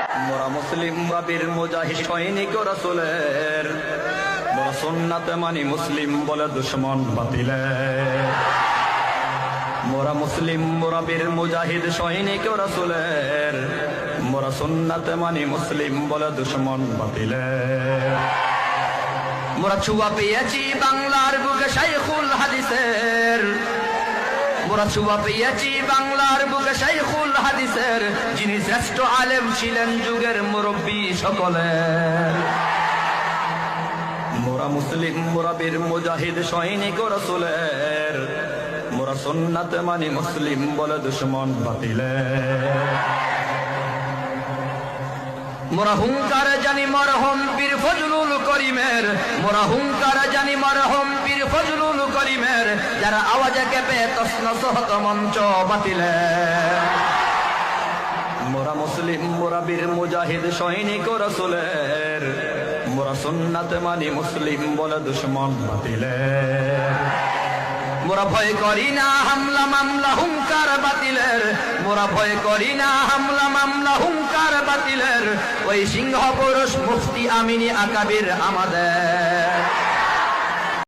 মোরা মুসলিম রাবির মুজাহিদ সৈনিক রসুলের। মোরা সুন্নাতে মানি মুসলিম বলে দুশ্মন বাতিলে মোরা মুসলিম মোরাবির মুজাহিদ সৈনিক রসুলের। মোরা সুন্নাতে মানি মুসলিম বলে দুশ্মন বাতিলে মোরা ছুয়া পেয়েছি বাংলার বুকে শাইখুল হাদিসের। মোরা ছুয়া পেয়েছি বাংলার বুকে শাইখুল হাদিসের। যিনি শ্রেষ্ঠ আলেম ছিলেন যুগের মুরব্বী মোরা মুসলিম মোরাবির মুজাহিদ, সৈনিক রসুলের। মোরা মানি মুসলিম বলে দুশ্মন বাতিলে মোরা হুঙ্কার জানি মরহম বীর ফজলুল করিমের। মোরা হুঙ্কার জানি মরহম বীর যারা আওয়াজে কেঁপে তসন সহত মঞ্চ বাতিলে। মোরা মুসলিম, মোরা বীর, মুজাহিদ, সৈনিক রসুলের। মোরা সুন্নাত মানি মুসলিম বলে দুশ্মন বাতিলে। মোরা ভয় করি না হামলা, মামলা হুঙ্কার বাতিলের। মোরা ভয় করি না হামলা, মামলা হুঙ্কার বাতিলের। ওই সিংহ পুরুষ মুফতি আমিনী আকাবির আমাদের।